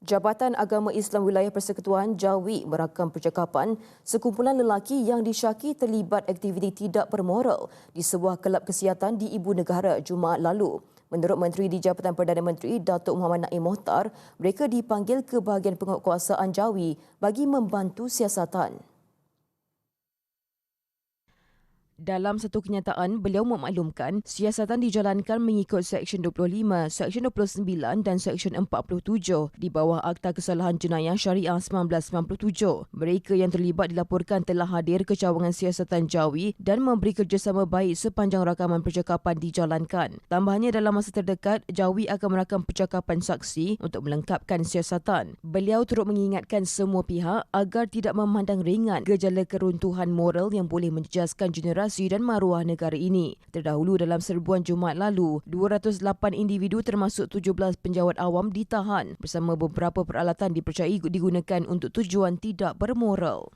Jabatan Agama Islam Wilayah Persekutuan Jawi merakam percakapan sekumpulan lelaki yang disyaki terlibat aktiviti tidak bermoral di sebuah kelab kesihatan di Ibu Negara Jumaat lalu. Menurut Menteri di Jabatan Perdana Menteri Datuk Muhammad Naim Mohtar, mereka dipanggil ke bahagian penguatkuasaan Jawi bagi membantu siasatan. Dalam satu kenyataan, beliau memaklumkan siasatan dijalankan mengikut Seksyen 25, Seksyen 29 dan Seksyen 47 di bawah Akta Kesalahan Jenayah Syariah 1997. Mereka yang terlibat dilaporkan telah hadir ke cawangan siasatan Jawi dan memberi kerjasama baik sepanjang rakaman percakapan dijalankan. Tambahnya dalam masa terdekat, Jawi akan merakam percakapan saksi untuk melengkapkan siasatan. Beliau turut mengingatkan semua pihak agar tidak memandang ringan gejala keruntuhan moral yang boleh menjejaskan generasi demokrasi dan maruah negara ini. Terdahulu dalam serbuan Jumaat lalu, 208 individu termasuk 17 penjawat awam ditahan bersama beberapa peralatan dipercayai digunakan untuk tujuan tidak bermoral.